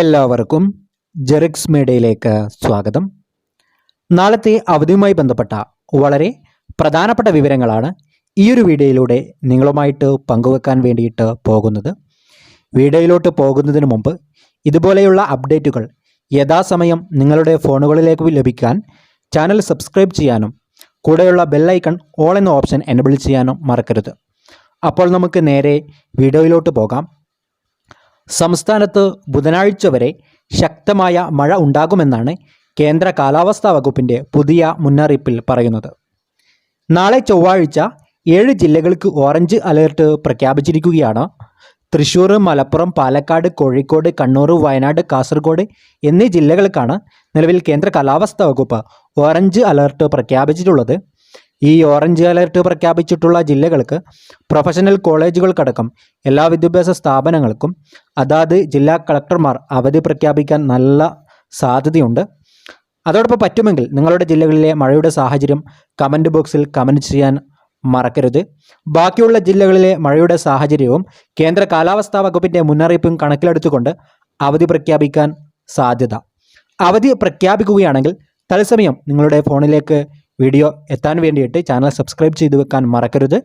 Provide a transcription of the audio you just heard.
എല്ലാവർക്കും ജെറിക്സ് മീഡിയയിലേക്ക് സ്വാഗതം. നാളത്തെ അവധിയുമായി ബന്ധപ്പെട്ട വളരെ പ്രധാനപ്പെട്ട വിവരങ്ങളാണ് ഈ ഒരു വീഡിയോയിലൂടെ നിങ്ങളുമായിട്ട് പങ്കുവെക്കാൻ വേണ്ടിയിട്ട് പോകുന്നത്. വീഡിയോയിലോട്ട് പോകുന്നതിന് മുമ്പ് ഇതുപോലെയുള്ള അപ്ഡേറ്റുകൾ യഥാസമയം നിങ്ങളുടെ ഫോണുകളിലേക്ക് ലഭിക്കാൻ ചാനൽ സബ്സ്ക്രൈബ് ചെയ്യാനും കൂടെയുള്ള ബെല്ലൈക്കൺ ഓൾ എന്ന ഓപ്ഷൻ എനബിൾ ചെയ്യാനും മറക്കരുത്. അപ്പോൾ നമുക്ക് നേരെ വീഡിയോയിലോട്ട് പോകാം. സംസ്ഥാനത്ത് ബുധനാഴ്ച വരെ ശക്തമായ മഴ ഉണ്ടാകുമെന്നാണ് കേന്ദ്ര കാലാവസ്ഥാ വകുപ്പിന്റെ പുതിയ മുന്നറിയിപ്പിൽ പറയുന്നത്. നാളെ ചൊവ്വാഴ്ച ഏഴ് ജില്ലകൾക്ക് ഓറഞ്ച് അലേർട്ട് പ്രഖ്യാപിച്ചിരിക്കുകയാണ്. തൃശൂർ മലപ്പുറം പാലക്കാട് കോഴിക്കോട് കണ്ണൂർ വയനാട് കാസർഗോഡ് എന്നീ ജില്ലകൾക്കാണ് നിലവിൽ കേന്ദ്ര കാലാവസ്ഥാ വകുപ്പ് ഓറഞ്ച് അലേർട്ട് പ്രഖ്യാപിച്ചിട്ടുള്ളത്. ഈ ഓറഞ്ച് അലർട്ട് പ്രഖ്യാപിച്ചിട്ടുള്ള ജില്ലകൾക്ക് പ്രൊഫഷണൽ കോളേജുകൾക്കടക്കം എല്ലാ വിദ്യാഭ്യാസ സ്ഥാപനങ്ങൾക്കും അതാത് ജില്ലാ കളക്ടർമാർ അവധി പ്രഖ്യാപിക്കാൻ നല്ല സാധ്യതയുണ്ട്. അതോടൊപ്പം പറ്റുമെങ്കിൽ നിങ്ങളുടെ ജില്ലകളിലെ മഴയുടെ സാഹചര്യം കമന്റ് ബോക്സിൽ കമന്റ് ചെയ്യാൻ മറക്കരുത്. ബാക്കിയുള്ള ജില്ലകളിലെ മഴയുടെ സാഹചര്യവും കേന്ദ്ര കാലാവസ്ഥാ വകുപ്പിന്റെ മുന്നറിയിപ്പും കണക്കിലെടുത്തുകൊണ്ട് അവധി പ്രഖ്യാപിക്കാൻ സാധ്യത. അവധി പ്രഖ്യാപിക്കുകയാണെങ്കിൽ തത്സമയം നിങ്ങളുടെ ഫോണിലേക്ക് വീഡിയോ എത്താൻ വേണ്ടിയിട്ട് ചാനൽ സബ്സ്ക്രൈബ് ചെയ്തു വെക്കാൻ മറക്കരുത്.